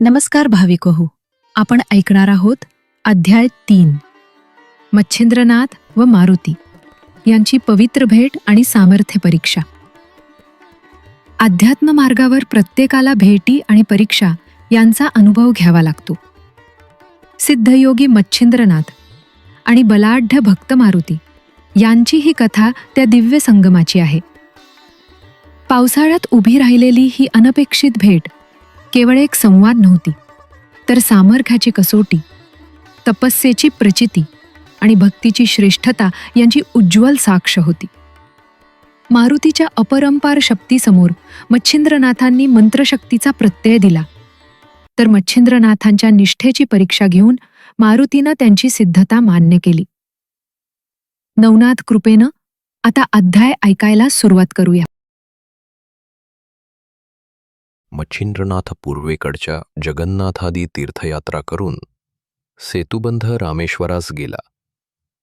नमस्कार भाविक हो आपण ऐकणार आहोत अध्याय तीन. मच्छिंद्रनाथ व मारुती यांची पवित्र भेट आणि सामर्थ्य परीक्षा. अध्यात्म मार्गावर प्रत्येकाला भेटी आणि परीक्षा यांचा अनुभव घ्यावा लागतो. सिद्धयोगी मच्छिंद्रनाथ आणि बलाढ्य भक्त मारुती यांची ही कथा त्या दिव्य संगमाची आहे. पावसाळ्यात उभी राहिलेली ही अनपेक्षित भेट केवळ एक संवाद नव्हती तर सामर्थ्याची कसोटी तपस्येची प्रचिती आणि भक्तीची श्रेष्ठता यांची उज्ज्वल साक्ष होती. मारुतीच्या अपरंपार शक्तीसमोर मच्छिंद्रनाथांनी मंत्रशक्तीचा प्रत्यय दिला. तर मच्छिंद्रनाथांच्या निष्ठेची परीक्षा घेऊन मारुतीनं त्यांची सिद्धता मान्य केली. नवनाथ कृपेनं आता अध्याय ऐकायला सुरुवात करूया. मच्छिंद्रनाथ पूर्वेकडच्या जगन्नाथादी तीर्थयात्रा करून सेतुबंध रामेश्वरास गेला.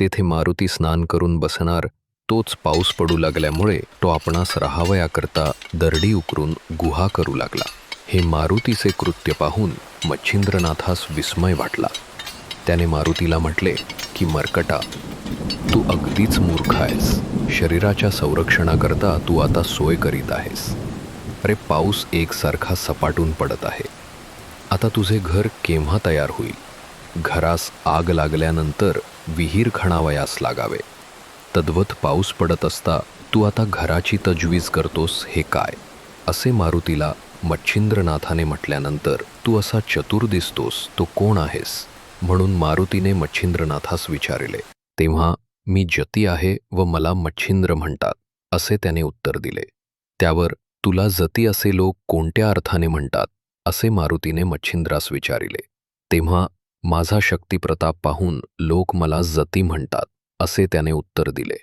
तेथे मारुती स्नान करून बसणार तोच पाऊस पडू लागल्यामुळे तो आपणास राहावयाकरता दरडी उकरून गुहा करू लागला. हे मारुतीचे कृत्य पाहून मच्छिंद्रनाथास विस्मय वाटला. त्याने मारुतीला म्हटले की मरकटा तू अगदीच मूर्ख आहेस. शरीराच्या संरक्षणाकरता तू आता सोय करीत आहेस. अरे पाऊस एकसारखा सपाटून पडत आहे. आता तुझे घर केव्हा तयार होईल? घरास आग लागल्यानंतर विहीर खणावयास लागावे. तद्वत पाऊस पडत असता तू आता घराची तजवीज करतोस हे काय? असे मारुतीला मच्छिंद्रनाथाने म्हटल्यानंतर तू असा चतुर दिसतोस तो कोण आहेस? म्हणून मारुतीने मच्छिंद्रनाथास विचारले. तेव्हा मी जती आहे व मला मच्छिंद्र म्हणतात असे त्याने उत्तर दिले. त्यावर तुला जती असे लोक कोणत्या अर्थाने म्हणतात असे मारुतीने मच्छिंद्रास विचारिले. तेव्हा माझा शक्तिप्रताप पाहून लोक मला जती म्हणतात असे त्याने उत्तर दिले.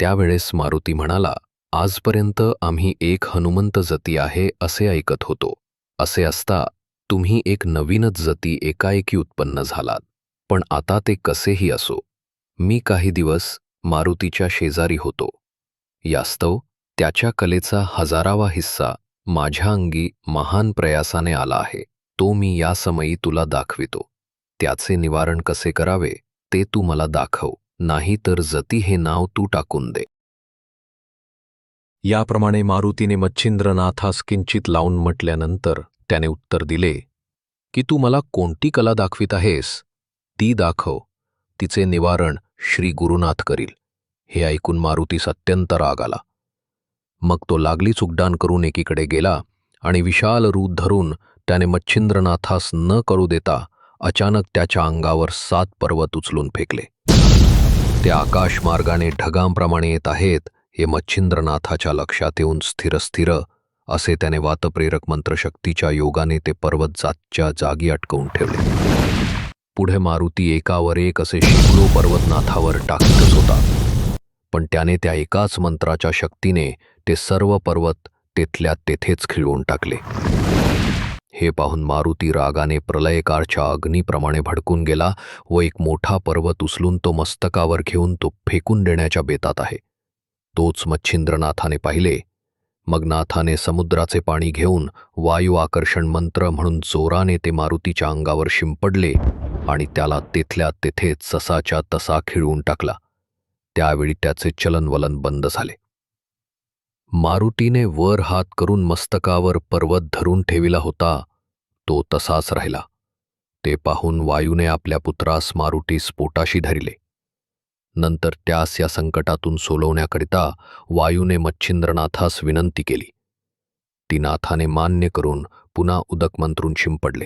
त्यावेळेस मारुती म्हणाला आजपर्यंत आम्ही एक हनुमंत जती आहे असे ऐकत होतो. असे असता तुम्ही एक नवीनच जती एकाएकी उत्पन्न झालात. पण आता ते कसेही असो. मी काही दिवस मारुतीच्या शेजारी होतो. यास्तव त्याच्या कलेचा हजारावा हिस्सा माझ्या अंगी महान प्रयासाने आला आहे. तो मी या समयी तुला दाखवितो. त्याचे निवारण कसे करावे ते तू मला दाखव. नाही तर जती हे नाव तू टाकून दे. याप्रमाणे मारुतीने मच्छिंद्रनाथास किंचित लावून म्हटल्यानंतर त्याने उत्तर दिले की तू मला कोणती कला दाखवित आहेस? ती दाखव. तिचे निवारण श्री गुरुनाथ करील. हे ऐकून मारुतीस अत्यंत राग आला. मग तो लागलीच उड्डाण करून एकीकडे गेला आणि विशाल रूप धरून त्याने मच्छिंद्रनाथास न करू देता अचानक त्याच्या अंगावर सात पर्वत उचलून फेकले. ते आकाशमार्गाने ढगांप्रमाणे येत आहेत हे मच्छिंद्रनाथाच्या लक्षात येऊन स्थिर स्थिर असे त्याने वातप्रेरक मंत्रशक्तीच्या योगाने ते पर्वत जातच्या जागी अटकवून ठेवले. पुढे मारुती एकावर एक असे शेकडो पर्वतनाथावर टाकतच होता. पण त्याने त्या एकाच मंत्राच्या शक्तीने ते सर्व पर्वत तेथल्या तेथेच खिळवून टाकले. हे पाहून मारुती रागाने प्रलयकारच्या अग्नीप्रमाणे भडकून गेला व एक मोठा पर्वत उचलून तो मस्तकावर घेऊन तो फेकून देण्याच्या बेतात आहे. तोच मच्छिंद्रनाथाने पाहिले. मग नाथाने समुद्राचे पाणी घेऊन वायू आकर्षण मंत्र म्हणून जोराने ते मारुतीच्या अंगावर शिंपडले आणि त्याला तेथल्या तेथेच ससाच्या तसा खिळवून टाकला. त्यावेळी त्याचे चलनवलन बंद झाले. मारुतीने वर हात करून मस्तकावर पर्वत धरून ठेविला होता तो तसाच राहिला. ते पाहून वायूने आपल्या पुत्रास मारुतीस पोटाशी धरिले. नंतर त्यास या संकटातून सोलवण्याकरिता वायूने मच्छिंद्रनाथास विनंती केली. ती नाथाने मान्य करून पुन्हा उदक मंत्रून शिंपडले.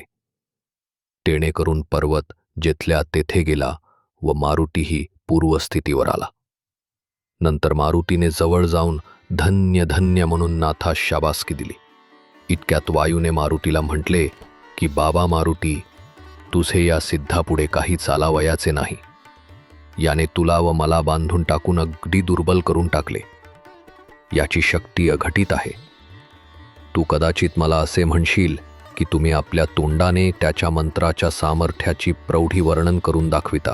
तेणे करून पर्वत जेथल्या तेथे गेला व मारुतीही पूर्वस्थितीवर आला. नंतर मारुतीने जवळ जाऊन धन्य धन्य म्हणून नाथास शाबासकी दिली. इतक्यात वायूने मारुतीला म्हटले की बाबा मारुती तुझे या सिद्धापुढे काही चालावयाचे नाही. याने तुला व मला बांधून टाकून अगदी दुर्बल करून टाकले. याची शक्ती अघटित आहे. तू कदाचित मला असे म्हणशील की तुम्ही आपल्या तोंडाने त्याच्या मंत्राच्या सामर्थ्याची प्रौढी वर्णन करून दाखविता.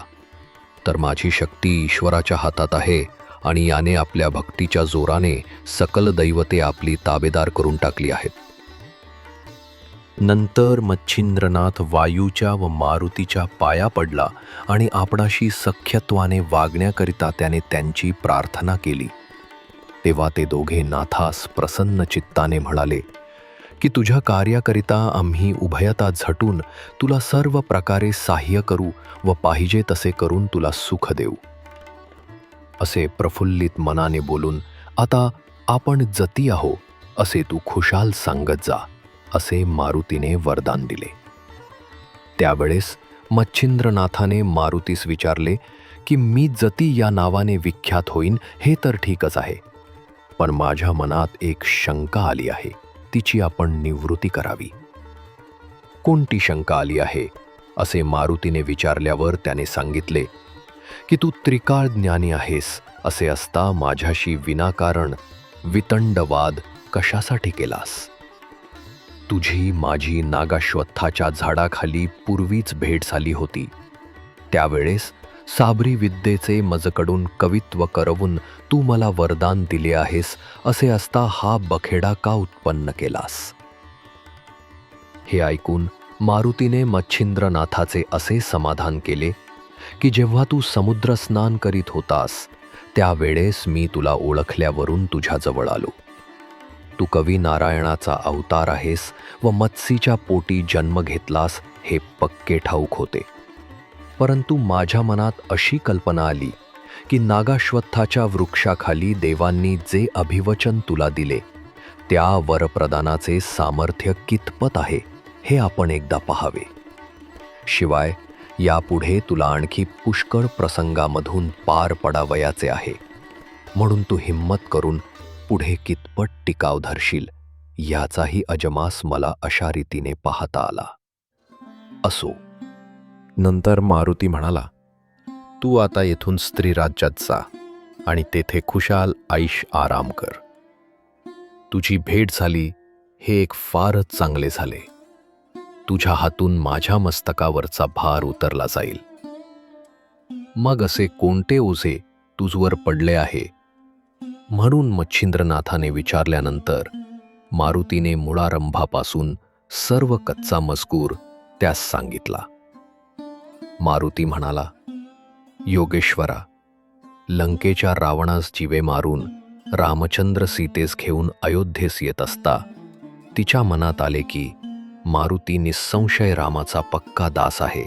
तर माझी शक्ती ईश्वराच्या हातात आहे आणि याने आपल्या भक्तीच्या जोराने सकल दैवते आपली ताबेदार करून टाकली आहेत. नंतर मच्छिंद्रनाथ वायूच्या व मारुतीच्या पाया पडला आणि आपणाशी सख्यत्वाने वागण्याकरिता त्याने त्यांची प्रार्थना केली. तेव्हा ते दोघे नाथास प्रसन्न चित्ताने म्हणाले की तुझ्या कार्याकरिता आम्ही उभयता झटून तुला सर्व प्रकारे साह्य करू व पाहिजे तसे करून तुला सुख देऊ. असे प्रफुल्लित मनाने बोलून आता आपण जती आहो असे तू खुशाल सांगत जा असे मारुतीने वरदान दिले. त्यावेळेस मच्छिंद्रनाथाने मारुतीस विचारले की मी जती या नावाने विख्यात होईन हे तर ठीकच आहे पण माझ्या मनात एक शंका आली आहे तिची आपण निवृत्ती करावी. कोणती शंका आली आहे? असे मारुतीने विचारल्यावर त्याने सांगितले की तू त्रिकाळ ज्ञानी आहेस असे असता माझ्याशी विनाकारण वितंडवाद कशासाठी केलास? तुझी माझी नागाश्वत्थाच्या झाडाखाली पूर्वीच भेट झाली होती. त्यावेळेस साबरी विद्येचे मजकडून कवित्व करवून तू मला वरदान दिले आहेस असे असता हा बखेडा का उत्पन्न केलास? हे ऐकून मारुतीने मच्छिंद्रनाथाचे असे समाधान केले की जेव्हा तू समुद्र स्नान करीत होतास त्यावेळेस मी तुला ओळखल्यावरून तुझ्याजवळ आलो. तू कवी नारायणाचा अवतार आहेस व मत्सीच्या पोटी जन्म घेतलास हे पक्के ठाऊक होते. परंतु माझ्या मनात अशी कल्पना आली की नागाश्वत्थाच्या वृक्षाखाली देवांनी जे अभिवचन तुला दिले त्या वरप्रदानाचे सामर्थ्य कितपत आहे हे आपण एकदा पहावे. शिवाय यापुढे तुला आणखी पुष्कळ प्रसंगामधून पार पडावयाचे आहे. म्हणून तू हिंमत करून पुढे कितपत टिकाव धरशील याचाही अजमास मला अशा रीतीने पाहता आला. असो. नंतर मारुती म्हणाला तू आता येथून स्त्री राज्यात जा आणि तेथे खुशाल आईश आराम कर. तुझी भेट झाली हे एक फारच चांगले झाले. तुझ्या हातून माझ्या मस्तकावरचा भार उतरला जाईल. मग असे कोणते ओझे तुझवर पडले आहे? म्हणून मच्छिंद्रनाथाने विचारल्यानंतर मारुतीने मुळारंभापासून सर्व कच्चा मजकूर त्यास सांगितला. मारुती म्हणाला योगेश्वरा लंकेच्या रावणास जीवे मारून रामचंद्र सीतेस घेऊन अयोध्येस येत असता तिच्या मनात आले की मारुती निसंशय रामाचा पक्का दास आहे.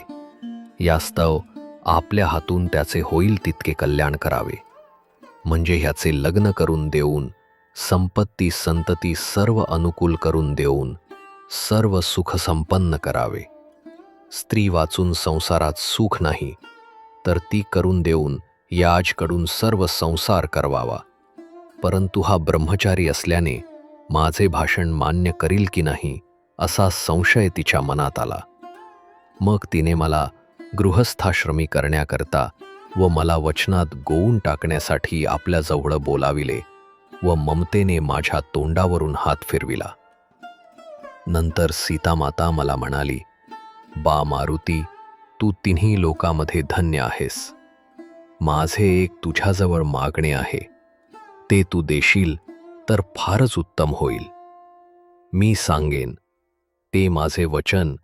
यास्तव आपल्या हातून त्याचे होईल तितके कल्याण करावे. म्हणजे ह्याचे लग्न करून देऊन संपत्ती संतती सर्व अनुकूल करून देऊन सर्व सुख संपन्न करावे. स्त्री वाचून संसारात सुख नाही तर ती करून देऊन याजकडून सर्व संसार करवावा. परंतु हा ब्रह्मचारी असल्याने माझे भाषण मान्य करील की नाही असा संशय तिच्या मनात आला. मग तिने मला गृहस्थाश्रमी करण्याकरता व मला वचनात गोवून टाकण्यासाठी आपल्याजवळ बोलाविले व ममतेने माझ्या तोंडावरून हात फिरविला. नंतर सीतामाता मला म्हणाली बा मारुती तू तिन्ही लोकामध्ये धन्य आहेस. माझे एक तुझ्याजवळ मागणे आहे. ते तू देशील तर फारच उत्तम होईल. मी सांगेन ते माझे वचन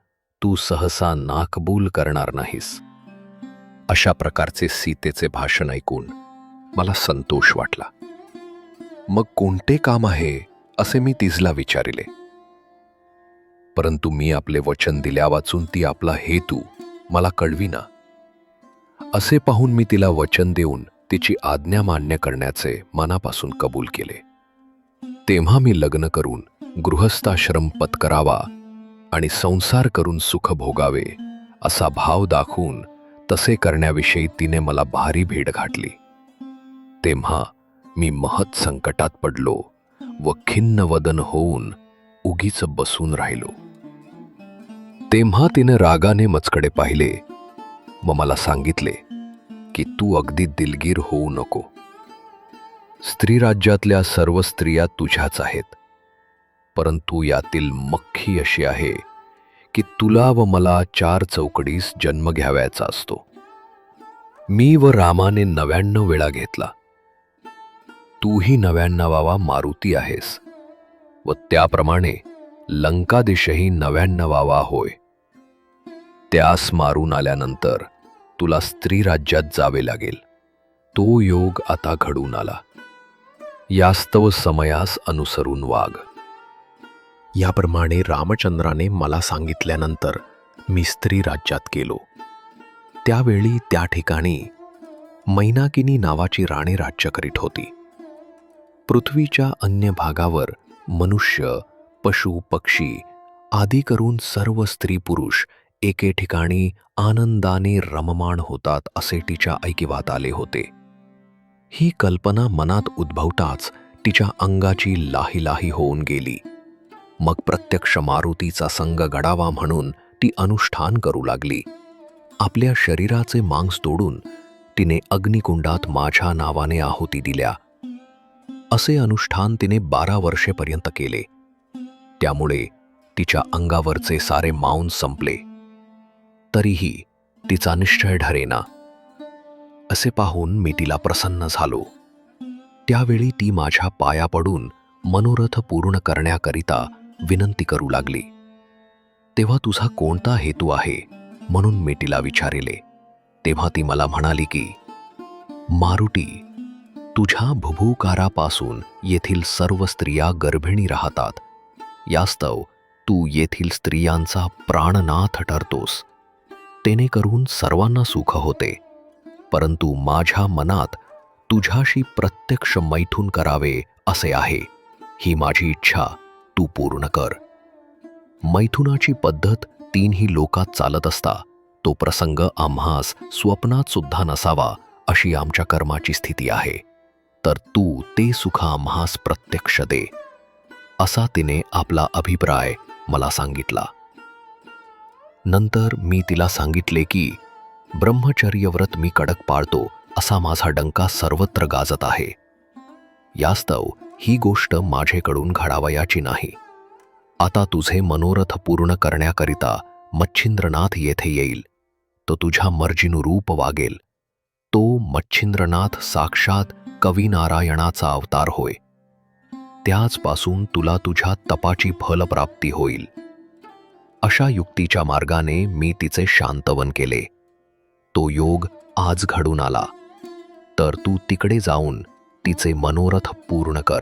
तू सहसा नाकबूल करणार नाहीस. अशा प्रकारचे सीतेचे भाषण ऐकून मला संतोष वाटला. मग कोणते काम आहे असे मी तिजला विचारिले. परंतु मी आपले वचन दिल्या वाचून ती आपला हेतू मला कळविना. असे पाहून मी तिला वचन देऊन तिची आज्ञा मान्य करण्याचे मनापासून कबूल केले. तेव्हा मी लग्न करून गृहस्थाश्रम पत्करावा आणि संसार करून सुख भोगावे असा भाव दाखवून तसे करण्याविषयी तिने मला भारी भेट घातली. तेव्हा मी महत संकटात पडलो व खिन्न वदन होऊन उगीच बसून राहिलो. तेव्हा तिने रागाने मचकडे पाहिले व मला सांगितले की तू अगदी दिलगीर होऊ नको. स्त्री राज्यातल्या सर्व स्त्रिया तुझ्याच आहेत. परंतु यातील मख्खी अशी आहे की तुला व मला चार चौकडीस जन्म घ्यावयाचा असतो. मी व रामाने नव्याण्णव वेळा घेतला. तूही नव्याण्णवावा मारुती आहेस व त्याप्रमाणे लंकादेशही नव्याण्णवावा होय. त्यास मारून आल्यानंतर तुला स्त्री राज्यात जावे लागेल. तो योग आता घडून आला. यास्तव समयास अनुसरून वाघ याप्रमाणे रामचंद्राने मला सांगितल्यानंतर मी स्त्री राज्यात गेलो. त्यावेळी त्या ठिकाणी मैनाकिनी नावाची राणी राज्य करीत होती. पृथ्वीच्या अन्य भागावर मनुष्य पशु पक्षी आदी करून सर्व स्त्री पुरुष एके ठिकाणी आनंदाने रममाण होतात असे तिच्या ऐकिवात आले होते. ही कल्पना मनात उद्भवताच तिच्या अंगाची लाही लाही होऊन गेली. मग प्रत्यक्ष मारुतीचा संग गडावा म्हणून ती अनुष्ठान करू लागली. आपल्या शरीराचे मांस तोडून तिने अग्निकुंडात माझ्या नावाने आहुती दिल्या. असे अनुष्ठान तिने बारा वर्षेपर्यंत केले. त्यामुळे तिच्या अंगावरचे सारे मांस संपले. तरीही तिचा निश्चय ठरेना असे पाहून मी तिला प्रसन्न झालो. त्यावेळी ती माझ्या पाया पडून मनोरथ पूर्ण करण्याकरिता विनंती करू लागली. तेव्हा तुझा कोणता हेतू आहे? म्हणून मी तिला विचारिले. तेव्हा ती मला म्हणाली की मारुटी तुझ्या भुभुकारापासून येथील सर्व स्त्रिया गर्भिणी राहतात. यास्तव तू येथील स्त्रियांचा प्राणनाथ ठरतोस. तेने करून सर्वांना सुख होते. परंतु माझ्या मनात तुझ्याशी प्रत्यक्ष मैथून करावे असे आहे. ही माझी इच्छा. तू पूर्ण कर. मैथुनाची पद्धत तीनही लोकात चालत असता. तो प्रसंग आम्हास स्वप्नात सुद्धा नसावा अशी आमच्या कर्माची स्थिती आहे. तर तू ते सुख आम्हास प्रत्यक्ष दे. असा तिने आपला अभिप्राय मला सांगितला. नंतर मी तिला सांगितले की ब्रह्मचर्यव्रत मी कडक पाळतो असा माझा डंका सर्वत्र गाजत आहे. यास्तव ही गोष्ट माझेकडून घडावयाची नाही. आता तुझे मनोरथ पूर्ण करण्याकरिता मच्छिंद्रनाथ येथे येईल. तो तुझ्या मर्जीनुरूप वागेल. तो मच्छिंद्रनाथ साक्षात कविनारायणाचा अवतार होय. त्याचपासून तुला तुझ्या तपाची फलप्राप्ती होईल. अशा युक्तीच्या मार्गाने मी तिचे शांतवन केले. तो योग आज घडून आला. तर तू तिकडे जाऊन तिचे मनोरथ पूर्ण कर.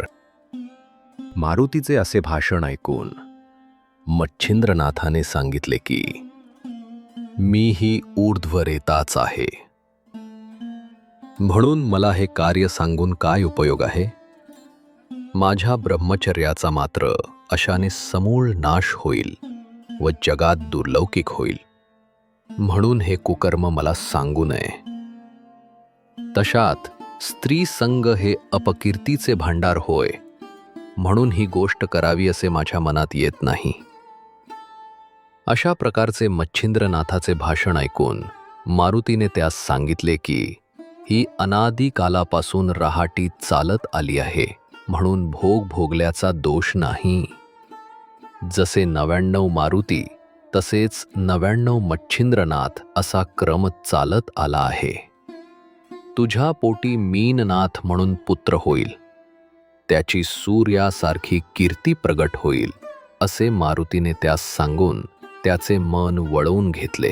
मारुतीचे असे भाषण ऐकून मच्छिंद्रनाथाने सांगितले की मी ही ऊर्ध्वरेताच आहे. म्हणून मला हे कार्य सांगून काय उपयोग आहे? माझ्या ब्रह्मचर्याचा मात्र अशाने समूळ नाश होईल व जगात दुर्लौकिक होईल. म्हणून हे कुकर्म मला सांगू नये. तशात स्त्री संग हे अपकीर्तीचे भांडार होय. म्हणून ही गोष्ट करावी असे माझ्या मनात येत नाही. अशा प्रकारचे मच्छिंद्रनाथाचे भाषण ऐकून मारुतीने त्यास सांगितले की ही अनादी कालापासून रहाटी चालत आली आहे म्हणून भोग भोगल्याचा दोष नाही. जसे नव्याण्णव मारुती तसेच नव्याण्णव मच्छिंद्रनाथ असा क्रम चालत आला आहे. तुझ्या पोटी मीननाथ म्हणून पुत्र होईल. त्याची सूर्यासारखी कीर्ती प्रगट होईल असे मारुतीने त्यास सांगून त्याचे मन वळवून घेतले.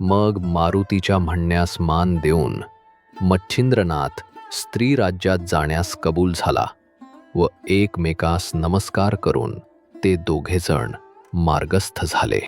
मग मारुतीच्या म्हणण्यास मान देऊन मच्छिंद्रनाथ स्त्री राज्यात जाण्यास कबूल झाला व एकमेकास नमस्कार करून ते दोघेजण मार्गस्थ झाले.